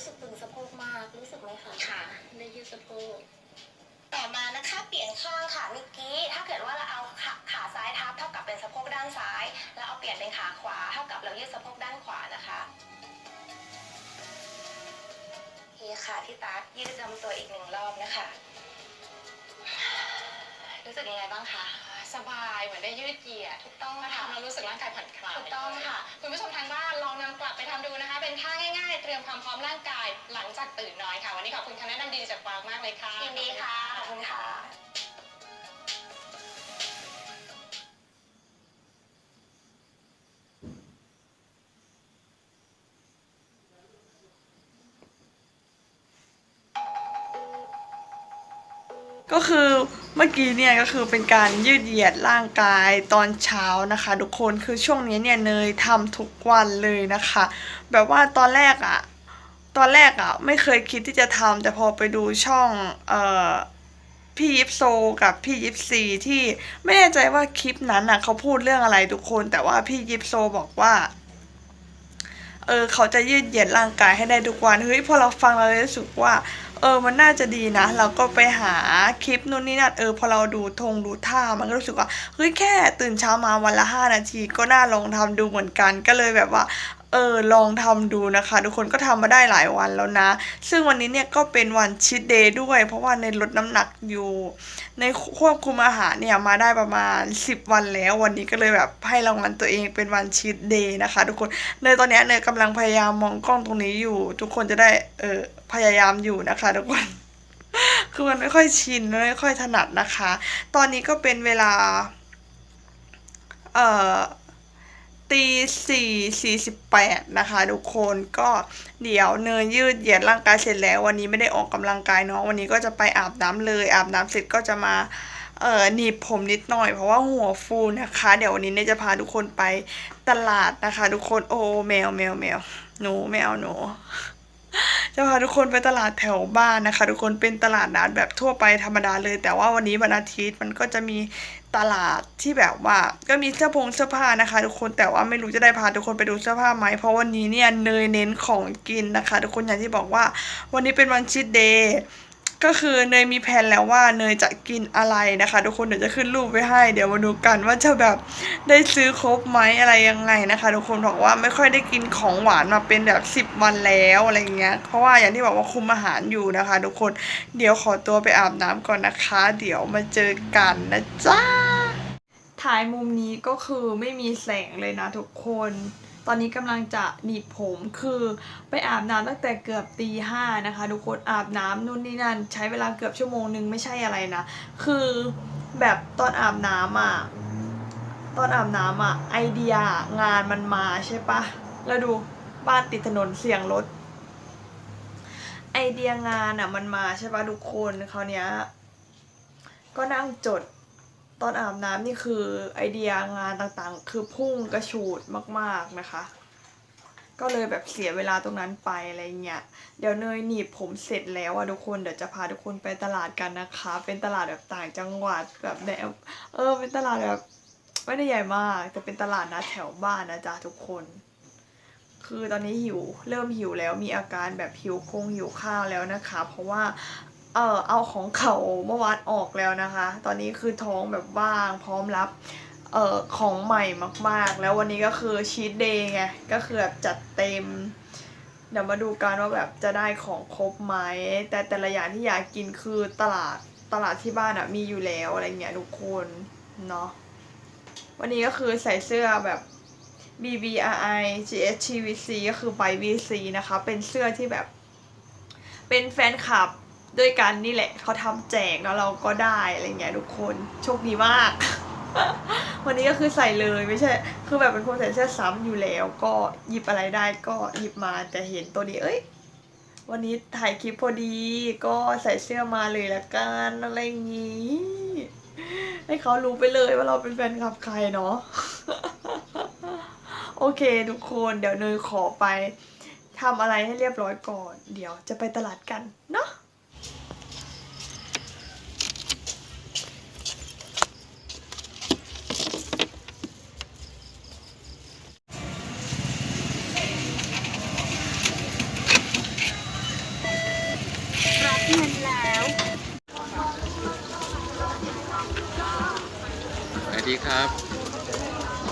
รู้สึกตึงสะโพกมาก รู้สึกไหมคะค่ะได้ยืดสะโพก ต่อมานะคะเปลี่ยนข้างค่ะเมื่อกี้ ถ้าเกิดว่าเราเอาขาขาซ้ายทับเท่ากับเป็นสะโพกด้านซ้าย แล้วเอาเปลี่ยนเป็นขาขวาเท่ากับเรายืดสะโพกด้านขวานะคะโอเคค่ะพี่ตั๊กยืดลำตัวอีกหนึ่งรอบนะคะ รู้สึกยังไงบ้างคะ สบายเหมือนได้ยืดเหยียดถูกต้องมาค่ะทำแล้วรู้สึกร่างกายผ่อนคลายถูกต้องค่ะ คุณผู้ชมทางบ้านลองนำกลับไปทำดูนะคะ เป็นท่าง่ายๆ เตรียมความพร้อมร่างกายหลังจากตื่นนอนค่ะ วันนี้ขอบคุณคำแนะนำดีจากกวางมากเลยค่ะยินดีค่ะขอบคุณค่ะ ก็คือเมื่อกี้เนี่ยก็คือเป็นการยืดเหยียดร่างกายตอนเช้านะคะ ทุกคนคือช่วงนี้เนี่ยเนยทำทุกวันเลยนะคะ แบบว่าตอนแรกอะตอนแรกอะไม่เคยคิดที่จะทำแต่พอไปดูช่องเอ่อพี่ยิปโซกับพี่ยิปซีที่ไม่แน่ใจว่าคลิปนั้นอะเขาพูดเรื่องอะไรทุกคน แต่ว่าพี่ยิปโซบอกว่าเออเขาจะยืดเหยียดร่างกายให้ได้ทุกวันเฮ้ยพอเราฟังเราเลยรู้สึกว่า เออมันน่าจะดีนะ เราก็ไปหาคลิปนู่นนี่นั่นเออพอเราดูธงดูท่ามันก็รู้สึกว่าเฮ้ยแค่ตื่นเช้ามาวันละห้านาที ก็น่าลองทำดูเหมือนกันก็เลยแบบว่าเออลองทำดูนะคะ ทุกคนก็ทำมาได้หลายวันแล้วนะ ซึ่งวันนี้เนี่ยก็เป็นวันชิดเดย์ด้วย เพราะว่าในลดน้ำหนักอยู่ ในควบคุมอาหารเนี่ยมาได้ประมาณ 10 วันแล้ว วันนี้ก็เลยแบบให้รางวัลตัวเองเป็นวันชีตเดย์นะคะ ทุกคนเนยตอนนี้เนยกำลังพยายามมองกล้องตรงนี้อยู่ ทุกคนจะได้เออพยายามอยู่นะคะทุกคนคือมันไม่ค่อยชินไม่ค่อยถนัดนะคะ ตอนนี้ก็เป็นเวลา เอ่อ ตีสี่สี่สิบแปดนะคะทุกคนก็เดี๋ยวเนยยืดเหยียดร่างกายเสร็จแล้ว วันนี้ไม่ได้ออกกำลังกายเนาะวันนี้ก็จะไปอาบน้ำเลย อาบน้ำเสร็จก็จะมาเอ่อหนีบผมนิดหน่อยเพราะว่าหัวฟูนะคะ เดี๋ยววันนี้เนี่ยจะพาทุกคนไปตลาดนะคะ ทุกคนโอ้แมวแมวแมวหนูแมวหนู จะพาทุกคนไปตลาดแถวบ้านนะคะ ทุกคนเป็นตลาดนัดแบบทั่วไปธรรมดาเลย แต่ว่าวันนี้วันอาทิตย์มันก็จะมีตลาดที่แบบว่า ก็มีเสื้อผงเสื้อผ้านะคะ ทุกคนแต่ว่าไม่รู้จะได้พาทุกคนไปดูเสื้อผ้าไหมเพราะวันนี้เนี่ยเนยเน้นของกินนะคะ ทุกคนอย่างที่บอกว่า วันนี้เป็นวันชิดเดย์ ก็คือเนยมีแผนแล้วว่าเนยจะกินอะไรนะคะ ทุกคนเดี๋ยวจะขึ้นรูปไว้ให้ เดี๋ยวมาดูกันว่าจะแบบได้ซื้อครบไหมอะไรยังไงนะคะ ทุกคนบอกว่าไม่ค่อยได้กินของหวานมาเป็นแบบสิบวันแล้วอะไรเงี้ยเพราะว่าอย่างที่บอกว่าคุมอาหารอยู่นะคะ ทุกคนเดี๋ยวขอตัวไปอาบน้ำก่อนนะคะ เดี๋ยวมาเจอกันนะจ๊ะถ่ายมุมนี้ก็คือไม่มีแสงเลยนะทุกคน ตอนนี้กำลังจะหนีบผมคือไปอาบน้ำตั้งแต่เกือบตีห้านะคะทุกคนอาบน้ำนู่นนี่นั่น ใช้เวลาเกือบชั่วโมงนึงไม่ใช่อะไรนะ คือแบบตอนอาบน้ำอะตอนอาบน้ำอะไอเดียงานมันมาใช่ปะแล้วดูบ้านติดถนนเสียงรถไอเดียงานอะมันมาใช่ปะทุกคนคราวเนี้ยก็นั่งจด ตอนอาบน้ำนี่คือไอเดียงานต่างๆ คือพุ่งกระฉูดมากๆนะคะ ก็เลยแบบเสียเวลาตรงนั้นไปอะไรเงี้ยเดี๋ยวเนยหนีบผมเสร็จแล้วอะทุกคนเดี๋ยวจะพาทุกคนไปตลาดกันนะคะ เป็นตลาดแบบต่างจังหวัดแบบแนวเออเป็นตลาดแบบไม่ได้ใหญ่มากแต่เป็นตลาดนะแถวบ้านนะจ๊ะทุกคน คือตอนนี้หิวเริ่มหิวแล้วมีอาการแบบหิวคงหิวข้าวแล้วนะคะ เพราะว่า เออเอาของเขาเมื่อวานออกแล้วนะคะ ตอนนี้คือท้องแบบว่างพร้อมรับเอ่อของใหม่มากๆ แล้ววันนี้ก็คือชีตเดย์ไงก็คือแบบจัดเต็ม เดี๋ยวมาดูกันว่าแบบจะได้ของครบไหมแต่แต่ละอย่างที่อยากกินคือตลาดตลาดที่บ้านอะมีอยู่แล้วอะไรเงี้ยทุกคนเนาะวันนี้ก็คือใส่เสื้อแบบ BBRI GSTVC ก็คือใบ VC นะคะ เป็นเสื้อที่แบบ เป็นแฟนคลับ ด้วยกันนี่แหละเขาทำแจกแล้วเราก็ได้อะไรเงี้ยทุกคนโชคดีมาก วันนี้ก็คือใส่เลยไม่ใช่ คือแบบเป็นคนใส่เสื้อซ้ำอยู่แล้ว ก็หยิบอะไรได้ก็หยิบมาแต่เห็นตัวนี้เอ้ยวันนี้ถ่ายคลิปพอดีก็ใส่เสื้อมาเลยละกันอะไรอย่างงี้ ให้เขารู้ไปเลยว่าเราเป็นแฟนคลับใครเนาะโอเคทุกคนเดี๋ยวเนยขอไปทำอะไรให้เรียบร้อยก่อน เดี๋ยวจะไปตลาดกันเนาะ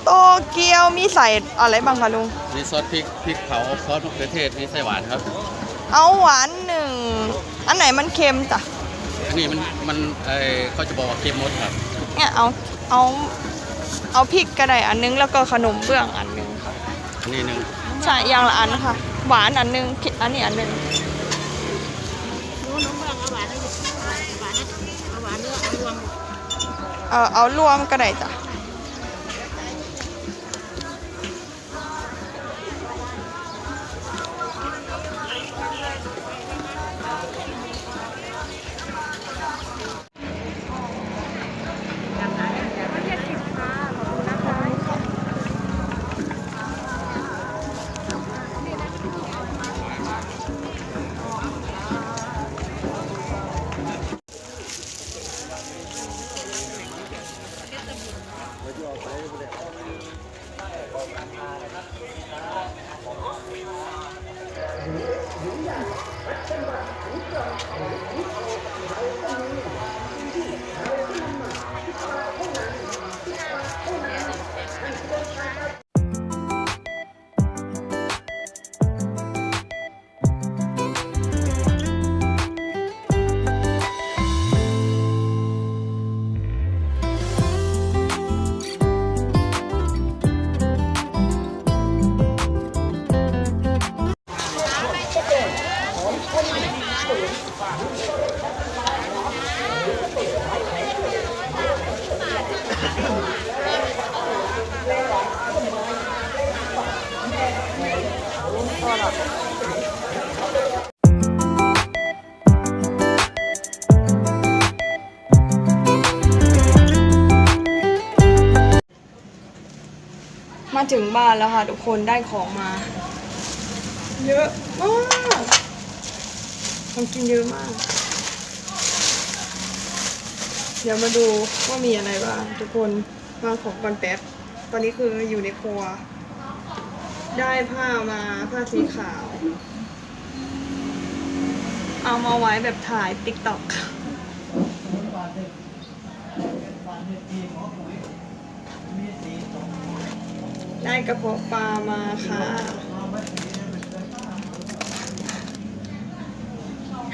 โตเกียวมีใส่อะไรบ้างคะลุง มีซอสพริกพริกเผาซอสมะเขือเทศมีไส้หวานครับ เอาหวานหนึ่ง อันไหนมันเค็มจ้ะ อันนี้มันมันเออเขาจะบอกว่าเค็มหมดครับ เนี่ยเอาเอาเอาพริกก็ได้อันนึงแล้วก็ขนมเบื้องอันนึงค่ะ อันนี้หนึ่งใช่อย่างละอันค่ะ หวานอันนึงเผ็ดอันนี้อันนึง เอาเอารวมก็ได้จ้ะ มาถึงบ้านแล้วค่ะ ทุกคนได้ของมา เยอะมากของกินเยอะมาก เดี๋ยวมาดูว่ามีอะไรบ้างทุกคนมาของก่อนแป๊บ ตอนนี้คืออยู่ในครัว ได้ผ้ามาผ้าสีขาว เอามาไว้แบบถ่ายติ๊กต็อก ได้กระเพาะปลามาค่ะ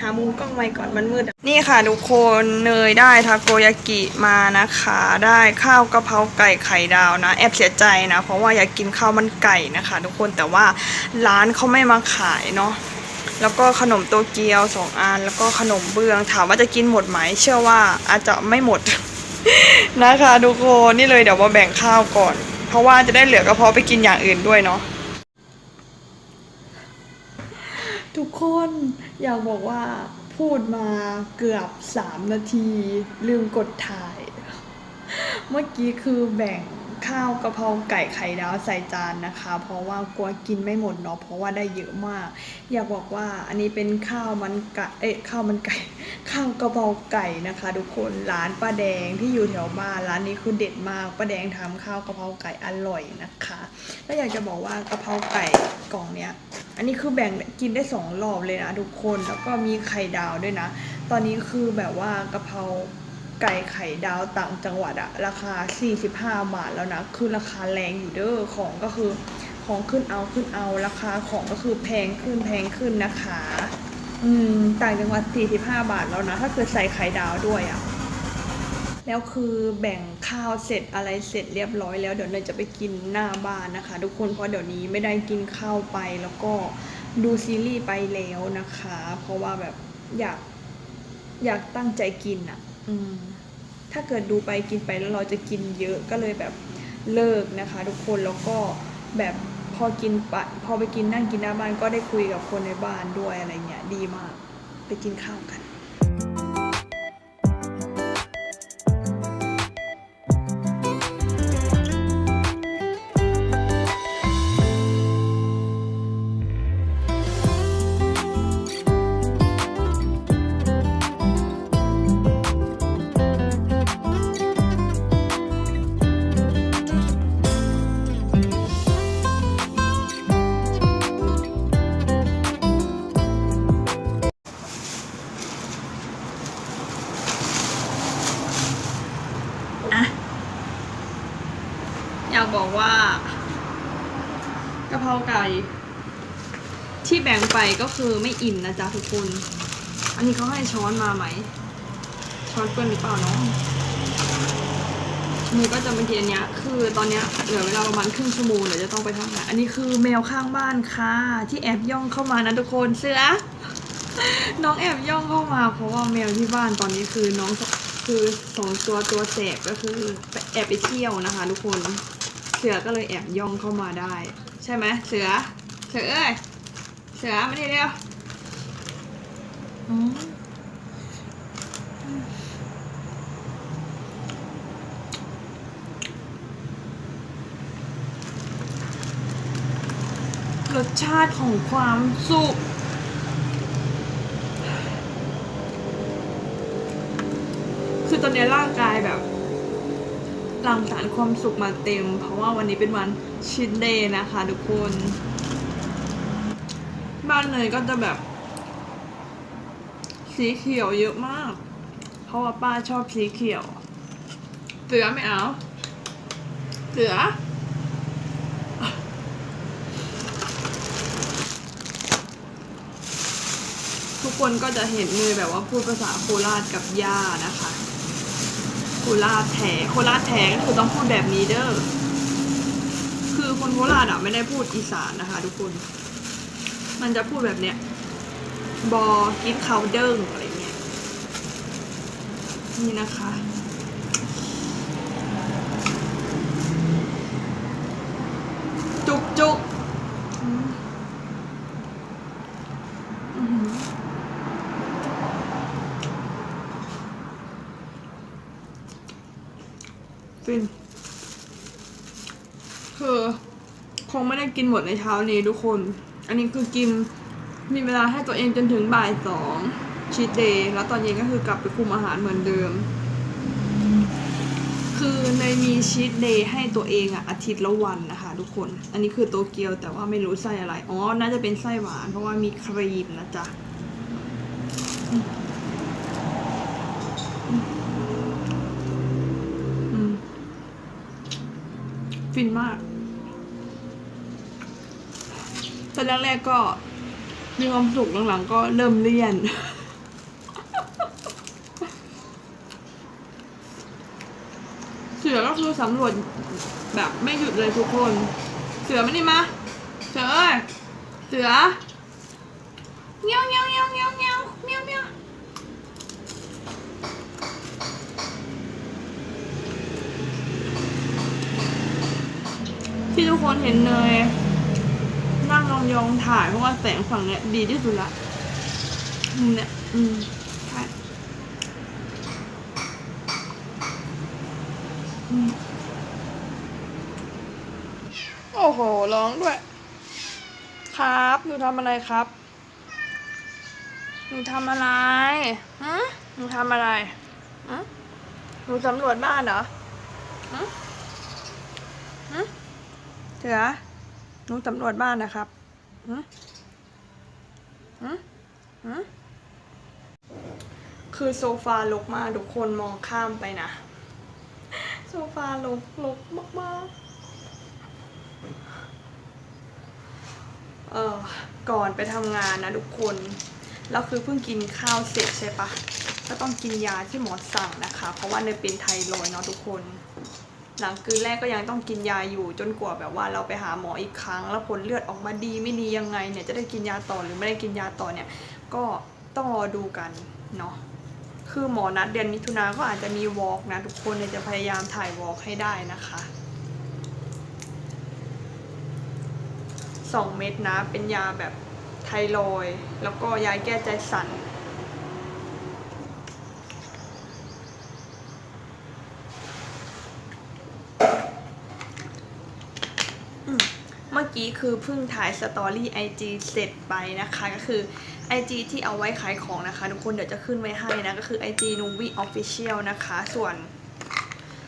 หามุมกล้องไว้ก่อนมันมืด นี่ค่ะทุกคนเนยได้ทาโกยากิมานะคะ ได้ข้าวกะเพราไก่ไข่ดาวนะ แอบเสียใจนะ เพราะว่าอยากกินข้าวมันไก่นะคะ ทุกคนแต่ว่าร้านเขาไม่มาขายเนาะแล้วก็ขนมโตเกียวสองอันแล้วก็ขนมเบื้องถามว่าจะกินหมดไหมเชื่อว่าอาจจะไม่หมดนะคะทุกคนนี่เลยเดี๋ยวมาแบ่งข้าวก่อน เพราะว่าจะได้เหลือกระเพาะไปกินอย่างอื่นด้วยเนาะทุกคนอยากบอกว่าพูดมาเกือบสามนาที ลืมกดถ่าย เมื่อกี้คือแบ่ง ข้าวกะเพราไก่ไข่ดาวใส่จานนะคะ เพราะว่ากลัวกินไม่หมดเนาะเพราะว่าได้เยอะมาก อยากบอกว่าอันนี้เป็นข้าวมันไก่เอ๊ะข้าวมันไก่ ข้าวกะเพราไก่นะคะ ทุกคนร้านป้าแดงที่อยู่แถวบ้านร้านนี้คือเด็ดมากป้าแดงทำข้าวกะเพราไก่อร่อยนะคะแล้วอยากจะบอกว่ากะเพราไก่กล่องเนี้ยอันนี้คือแบ่งกินได้สองรอบเลยนะทุกคนแล้วก็มีไข่ดาวด้วยนะ ตอนนี้คือแบบว่ากะเพรา ไก่ไข่ดาวต่างจังหวัดอะราคา 45 บาทแล้วนะ คือราคาแรงอยู่เด้อของก็คือของขึ้นเอาขึ้นเอาราคาของก็คือแพงขึ้นแพงขึ้นนะคะ อืมต่างจังหวัด 45 บาทแล้วนะ ถ้าเกิดใส่ไข่ดาวด้วยอะแล้วคือแบ่งข้าวเสร็จอะไรเสร็จเรียบร้อยแล้วเดี๋ยวเนยจะไปกินหน้าบ้านนะคะ ทุกคนเพราะเดี๋ยวนี้ไม่ได้กินข้าวไปแล้วก็ดูซีรีส์ไปแล้วนะคะ เพราะว่าแบบอยากอยากตั้งใจกินอะ่ะ อืม ถ้าเกิดดูไปกินไปแล้วเราจะกินเยอะก็เลยแบบเลิกนะคะ ทุกคนแล้วก็แบบพอกินปะพอไปกินนั่งกินหน้าบ้านก็ได้คุยกับคนในบ้านด้วยอะไรเงี้ยดีมากไปกินข้าวกัน ที่แบ่งไปก็คือไม่อิ่มนะจ๊ะทุกคน อันนี้เขาให้ช้อนมาไหม ช้อนเปื้อนหรือเปล่าเนาะนี่ก็จะมากินอันเนี้ยคือตอนเนี้ยเหลือเวลาประมาณครึ่งชั่วโมงเดี๋ยวจะต้องไปทำงานอันนี้คือแมวข้างบ้านค่ะ ที่แอบย่องเข้ามานะทุกคนเสือน้องแอบย่องเข้ามา เพราะว่าแมวที่บ้านตอนนี้คือน้องคือสองตัวตัวแสบก็คือแอบไปเที่ยวนะคะ ทุกคนเสือก็เลยแอบย่องเข้ามาได้ ใช่ไหมเสือเสือเอ้ย สือมาดิเร็วรสชาติของความสุขคือตอนนี้ร่างกายแบบหลั่งสารความสุขมาเต็ม เพราะว่าวันนี้เป็นวันชินเดย์นะคะทุกคน บ้านเนยก็จะแบบ สีเขียวเยอะมาก เพราะว่าป้าชอบสีเขียว เสือไม่เอา เสือทุกคนก็จะเห็นเนยแบบว่าพูดภาษาโคราชกับย่านะคะ โคราชแท้โคราชแท้ก็คือต้องพูดแบบนี้เด้อ คือคนโคราชอะไม่ได้พูดอีสานนะคะ ทุกคน มันจะพูดแบบเนี้ย บอกิฟเขาเดิ้งอะไรเงี้ย นี่นะคะ จุกจุกอือหือฟินคือคงไม่ได้กินหมดในเช้านี้ทุกคน อันนี้คือกินมีเวลาให้ตัวเองจนถึงบ่ายสองชีตเดย์แล้วตอนเย็นก็คือกลับไปคุมอาหารเหมือนเดิม คือในมีชีตเดย์ให้ตัวเองอะอาทิตย์ละวันนะคะทุกคน อันนี้คือโตเกียวแต่ว่าไม่รู้ไส้อะไร อ๋อ น่าจะเป็นไส้หวาน เพราะว่ามีครีมนะจ๊ะฟินมาก แต่แรกๆก็มีความสุขหลังๆก็เริ่มเลี่ยน เสือก็คือสำรวจแบบไม่หยุดเลยทุกคน เสือมานี่มา เสือเอ้ยเสือเงี้ยวเงี้ยวเงี้ยวเงี้ยวเงี้ยวเงี้ยวเงี้ยวที่ทุกคนเห็นเนย นั่งยองๆถ่ายเพราะว่าแสงฝั่งเนี้ยดีที่สุดละมุมเนี้ยอืมใช่โอ้โห ร้องด้วย ครับหนูทำอะไรครับหนูทำอะไรฮะหนูทำอะไรฮะหนูสำรวจบ้านเหรอฮะฮะเถือ หนูสำรวจบ้านนะครับหืมหืมหืมคือโซฟาลกมากทุกคนมองข้ามไปนะ โซฟาลกลกมากๆเออก่อนไปทำงานนะทุกคนแล้วคือเพิ่งกินข้าวเสร็จใช่ปะก็ต้องกินยาที่หมอสั่งนะคะ เพราะว่าเนยเป็นไทรอยด์เนาะทุกคน หลังคืนแรกก็ยังต้องกินยาอยู่จนกว่าแบบว่าเราไปหาหมออีกครั้ง แล้วผลเลือดออกมาดีไม่ดียังไงเนี่ยจะได้กินยาต่อหรือไม่ได้กินยาต่อเนี่ยก็ต้องรอดูกันเนาะคือหมอนัดเดือนมิถุนาก็อาจจะมีวอล์กนะทุกคนเนี่ยจะพยายามถ่ายวอล์กให้ได้นะคะสองเม็ดนะเป็นยาแบบไทรอยแล้วก็ยาแก้ใจสั่น เมื่อ กี้คือเพิ่งถ่ายสตอรี่ IG เสร็จไปนะคะ ก็คือ IG ที่เอาไว้ขายของนะคะ ทุกคนเดี๋ยวจะขึ้นไว้ให้นะ ก็คือ IG n u v i Official นะคะ ส่วน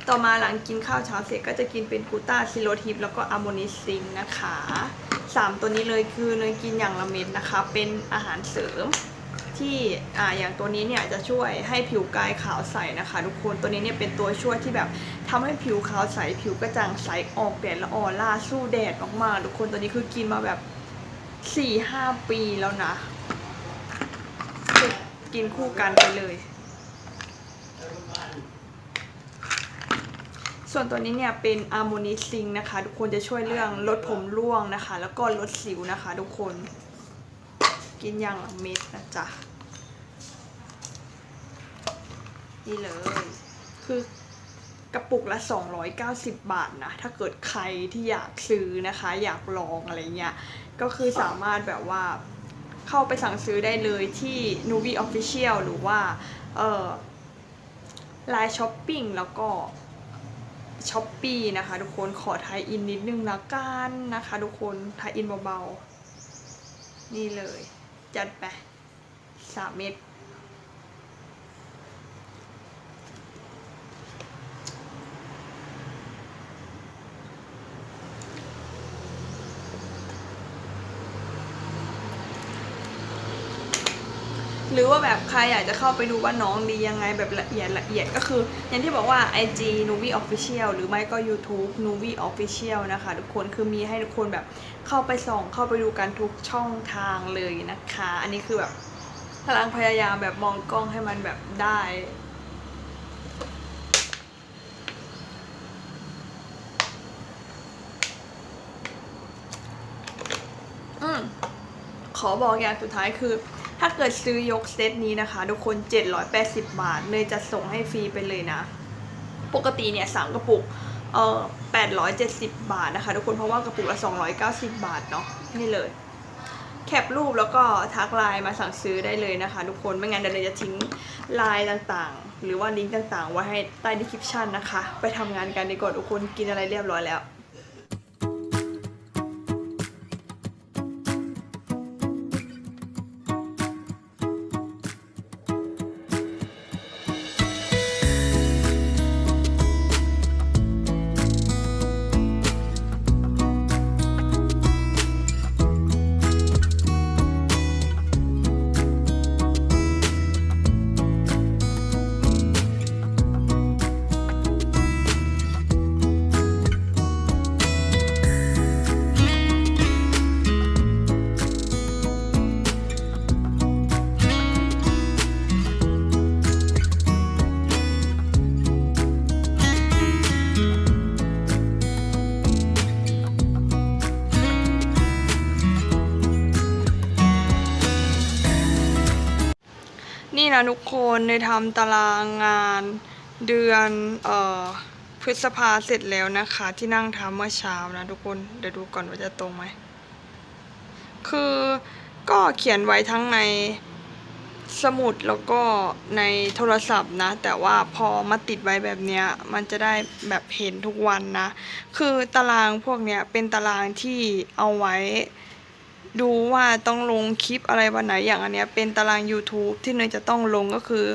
ต่อมาหลังกินข้าวเช้าเสร็จก็จะกินเป็นกูต้าซิโรทิปแล้วก็อะโมนิซิงนะคะสามตัวนี้เลยคือเนยกินอย่างละเม็ดนะคะ เป็นอาหารเสริม ที่อ่าอย่างตัวนี้เนี่ยจะช่วยให้ผิวกายขาวใสนะคะ ทุกคนตัวนี้เนี่ยเป็นตัวช่วยที่แบบทำให้ผิวขาวใสผิวกระจ่างใสออกแดดละออร่าสู้แดดมากๆทุกคนตัวนี้คือกินมาแบบสี่ห้าปีแล้วนะกินคู่กันไปเลย ส่วนตัวนี้เนี่ยเป็นอาร์โมนิซิงนะคะ ทุกคนจะช่วยเรื่องลดผมร่วงนะคะ แล้วก็ลดสิวนะคะ ทุกคน กินอย่างละเม็ดนะจ๊ะ นี่เลย คือกระปุกละ 290 บาทนะ ถ้าเกิดใครที่อยากซื้อนะคะ อยากลองอะไรเงี้ย ก็คือสามารถแบบว่าเข้าไปสั่งซื้อได้เลยที่ n u v i Official หรือว่า เอ่อ Line Shopping แล้วก็ช้อปปีนะคะ ทุกคนขอไทยอินนิดนึงละกันนะคะ ทุกคนไทยอินเบาๆ นี่เลย จัดไปสามเม็ด หรือว่าแบบใครอยากจะเข้าไปดูว่าน้องดียังไงแบบละเอียดละเอียดก็คือ อย่างที่บอกว่า IG n u v i Official หรือไม่ก็ YouTube n u v i Official นะคะ ทุกคนคือมีให้ทุกคนแบบเข้าไปส่องเข้าไปดูกันทุกช่องทางเลยนะคะ อันนี้คือแบบกำลังพยายามแบบมองกล้องให้มันแบบได้อืมขอบอกอย่างสุดท้ายคือ ถ้าเกิดซื้อยกเซตนี้นะคะ ทุกคน 780 บาทเลยจะส่งให้ฟรีไปเลยนะ ปกติเนี่ยสามกระปุกเอ่อ870 บาทนะคะ ทุกคนเพราะว่ากระปุกละ 290 บาทเนาะนี่เลย แคปรูปแล้วก็ทักไลน์มาสั่งซื้อได้เลยนะคะ ทุกคนไม่งั้นเดี๋ยวเราจะทิ้งไลน์ต่างๆ หรือว่าลิงก์ต่างๆ ไว้ให้ใต้ดีคริปชันนะคะ ไปทำงานกันดีกว่าทุกคนกินอะไรเรียบร้อยแล้ว นี่นะทุกคนในทำตารางงานเดือนเอ่อพฤษภาเสร็จแล้วนะคะ ที่นั่งทำเมื่อเช้านะทุกคนเดี๋ยวดูก่อนว่าจะตรงไหมคือก็เขียนไว้ทั้งในสมุดแล้วก็ในโทรศัพท์นะ แต่ว่าพอมาติดไว้แบบเนี้ยมันจะได้แบบเห็นทุกวันนะ คือตารางพวกเนี้ยเป็นตารางที่เอาไว้ ดูว่าต้องลงคลิปอะไรวันไหนอย่างอันเนี้ยเป็นตาราง YouTube ที่เนยจะต้องลงก็คือ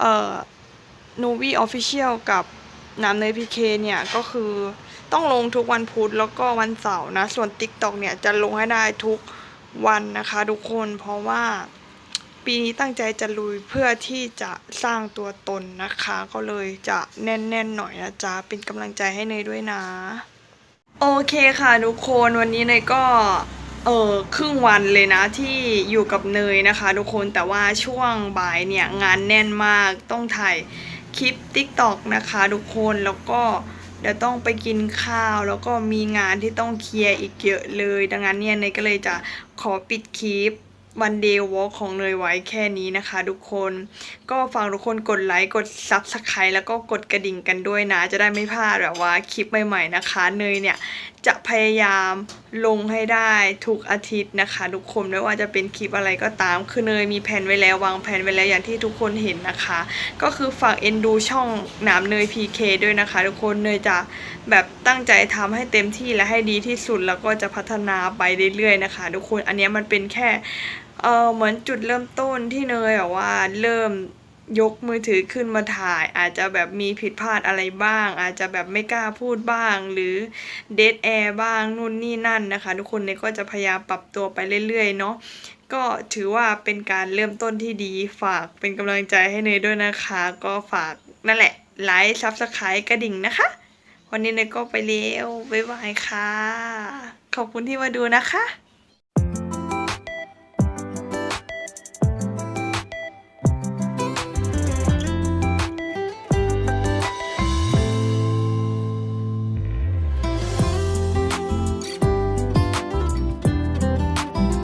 เอ่อ n o v i Official กับน้ำเนยพีเคเนี่ยก็คือต้องลงทุกวันพุธแล้วก็วันเสาร์นะ ส่วน TikTok เนี่ยจะลงให้ได้ทุกวันนะคะ ทุกคนเพราะว่าปีนี้ตั้งใจจะลุยเพื่อที่จะสร้างตัวตนนะคะ ก็เลยจะแน่นๆหน่อยนะจ๊ะ เป็นกำลังใจให้เนยด้วยนะ โอเคค่ะทุกคนวันนี้เนยก็ เออครึ่งวันเลยนะที่อยู่กับเนยนะคะ ทุกคนแต่ว่าช่วงบ่ายเนี่ยงานแน่นมากต้องถ่ายคลิป TikTok นะคะ ทุกคนแล้วก็เดี๋ยวต้องไปกินข้าวแล้วก็มีงานที่ต้องเคลียร์อีกเยอะเลย ดังนั้นเนี่ยเนยก็เลยจะขอปิดคลิปวันเดย์วอล์ของเนยไว้แค่นี้นะคะ ทุกคนก็ฝากทุกคนกดไลค์กด Subscribe แล้วก็กดกระดิ่งกันด้วยนะ จะได้ไม่พลาดแบบว่าคลิปใหม่ๆนะคะ เนยเนี่ยจะพยายามลงให้ได้ทุกอาทิตย์นะคะ ทุกคนไม่ว่าจะเป็นคลิปอะไรก็ตาม คือเนยมีแผนไว้แล้ววางแผนไว้แล้วอย่างที่ทุกคนเห็นนะคะ ก็คือฝากเอ็นดูช่องหนามเนย PK ด้วยนะคะ ทุกคนเนยจะแบบตั้งใจทำให้เต็มที่และให้ดีที่สุดแล้วก็จะพัฒนาไปเรื่อยๆนะคะ ทุกคนอันนี้มันเป็นแค่เออเหมือนจุดเริ่มต้นที่เนยแบบว่าเริ่ม ยกมือถือขึ้นมาถ่าย อาจจะแบบมีผิดพลาดอะไรบ้าง อาจจะแบบไม่กล้าพูดบ้าง หรือเดทแอร์บ้างนู่นนี่นั่นนะคะ ทุกคนเนี่ยก็จะพยายามปรับตัวไปเรื่อยๆเนาะก็ถือว่าเป็นการเริ่มต้นที่ดีฝากเป็นกำลังใจให้เนยด้วยนะคะ ก็ฝากนั่นแหละไลค์ซับสไครต์กระดิ่งนะคะ วันนี้เนยก็ไปเร็วบ๊ายบายค่ะ ขอบคุณที่มาดูนะคะ